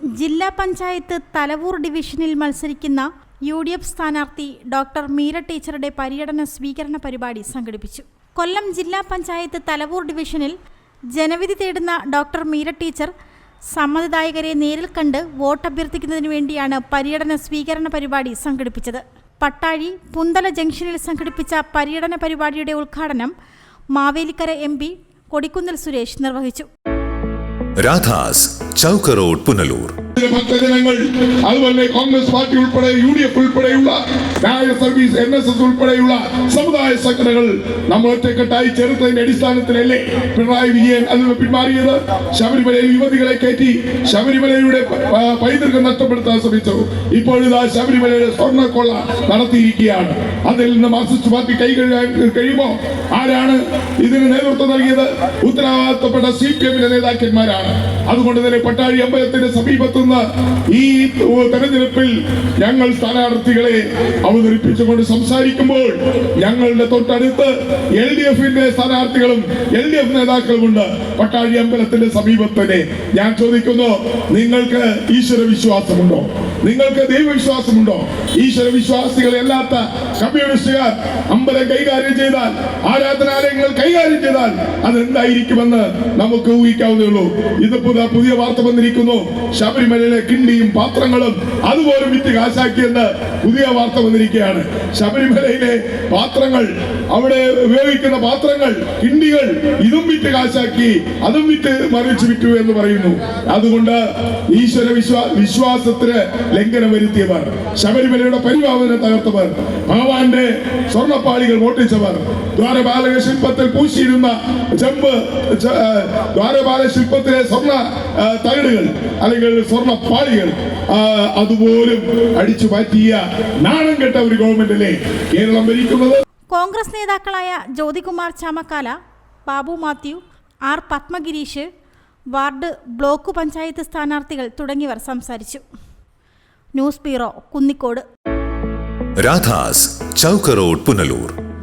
ജില്ലാ പഞ്ചായത്ത് തലവൂർ ഡിവിഷനിൽ മത്സരിക്കുന്ന യു ഡി എഫ് സ്ഥാനാർത്ഥി ഡോക്ടർ മീര ടീച്ചറുടെ പര്യടന സ്വീകരണ പരിപാടി സംഘടിപ്പിച്ചു. കൊല്ലം ജില്ലാ പഞ്ചായത്ത് തലവൂർ ഡിവിഷനിൽ ജനവിധി തേടുന്ന ഡോക്ടർ മീര ടീച്ചർ സമ്മതിദായകരെ നേരിൽ കണ്ട് വോട്ട് അഭ്യർത്ഥിക്കുന്നതിനു വേണ്ടിയാണ് പര്യടന സ്വീകരണ പരിപാടി സംഘടിപ്പിച്ചത്. പട്ടാഴി പുന്തല ജംഗ്ഷനിൽ സംഘടിപ്പിച്ച പര്യടന പരിപാടിയുടെ ഉദ്ഘാടനം മാവേലിക്കര എം കൊടിക്കുന്നിൽ സുരേഷ് നിർവഹിച്ചു. രാധാസ് ചൗക്കറോഡ് പുനലൂർ. ഭക്തജനങ്ങൾ അതുപോലെ കോൺഗ്രസ് പാർട്ടി ഉൾപ്പെടെ യു ഡി എഫ് ഉൾപ്പെടെയുള്ള ന്യായ സർവീസ് എൻ എസ് എസ് ഉൾപ്പെടെയുള്ള സമുദായ സംഘടനകൾ നമ്മൾ ഒറ്റക്കെട്ടായി ചെറുത്തതിന്റെ അടിസ്ഥാനത്തിലല്ലേ പിണറായി വിജയൻ അതിൽ പിന്മാറിയത്? ശബരിമലയിൽ യുവതികളെ കയറ്റി ശബരിമലയുടെ പൈതൃകം നഷ്ടപ്പെടുത്താൻ ശ്രമിച്ചു. ഇപ്പോഴിതാ ശബരിമലയുടെ സ്വർണക്കൊള്ള നടത്തിയിരിക്കുകയാണ്. അതിൽ നിന്ന് മാർക്സിസ്റ്റ് പാർട്ടി കൈ കഴിയുമോ? ആരാണ് ഇതിന് നേതൃത്വം നൽകിയത് ഉത്തരവാദിത്തപ്പെട്ട സി പി എമ്മിന്റെ നേതാക്കന്മാരാണ്. അതുകൊണ്ട് തന്നെ പട്ടാഴി അമ്പലത്തിന്റെ സമീപത്തുനിന്ന് ഈ തെരഞ്ഞെടുപ്പിൽ ഞങ്ങൾ സ്ഥാനാർത്ഥികളെ അവതരിപ്പിച്ചുകൊണ്ട് സംസാരിക്കുമ്പോൾ ഞങ്ങളുടെ തൊട്ടടുത്ത് എൽ ഡി എഫിന്റെ സ്ഥാനാർത്ഥികളും എൽ ഡി എഫ് നേതാക്കളുമുണ്ട്. പട്ടാഴി അമ്പലത്തിന്റെ സമീപത്ത് തന്നെ. ഞാൻ ചോദിക്കുന്നു നിങ്ങൾക്ക് ഈശ്വര വിശ്വാസമുണ്ടോ? നിങ്ങൾക്ക് ദൈവവിശ്വാസമുണ്ടോ? ഈശ്വര വിശ്വാസികളല്ലാത്ത കമ്മ്യൂണിസ്റ്റുകാർ അമ്പലം കൈകാര്യം ചെയ്താൽ ആരാധനാലയങ്ങൾ കൈകാര്യം ചെയ്താൽ അതെന്തായിരിക്കുമെന്ന് നമുക്ക് ഊഹിക്കാവുന്നേ ഉള്ളൂ ഇതിപ്പോ പുതിയ വാർത്ത വന്നിരിക്കുന്നു. ശബരിമലയിലെ കിണ്ടിയും പാത്രങ്ങളും അതുപോലും വിറ്റ് കാശാക്കിയെന്ന് പുതിയ വാർത്ത വന്നിരിക്കുകയാണ്. ശബരിമലയിലെ പാത്രങ്ങൾ അവിടെ ഉപയോഗിക്കുന്ന പാത്രങ്ങൾ കിണ്ടികൾ ഇതും വിറ്റ് കാശാക്കി അതും വിറ്റ് മറിച്ച് വിറ്റു എന്ന് പറയുന്നു. അതുകൊണ്ട് ഈശ്വര വിശ്വാ വിശ്വാസത്തിന് ലംഘനം വരുത്തിയവർ ശബരിമലയുടെ പരിപാലനം തകർത്തവർ ഭഗവാന്റെ സ്വർണപ്പാളികൾ മോട്ടിച്ചവർ ദ്വാരപാലക ശില്പത്തിൽ പൂശിയിരുന്ന ആ, ദ്വാരപാല ശില്പത്തിലെ സ്വർണ തകിടുകൾ അല്ലെങ്കിൽ സ്വർണ പാളികൾ അതുപോലും അടിച്ചു മാറ്റിയ നാണം കെട്ട ഒരു ഗവൺമെന്റിലെ കേരളം ഭരിക്കുന്നത്? കോൺഗ്രസ് നേതാക്കളായ Jyothikumar Chamakkala Babu Mathew R Padmagireesh ward block panchayat സ്ഥാനാർത്ഥികൾ തുടങ്ങിയവർ സംസാരിച്ചു. News bureau Kunnicode. Radhas ചൗക്കറോഡ് Punalur.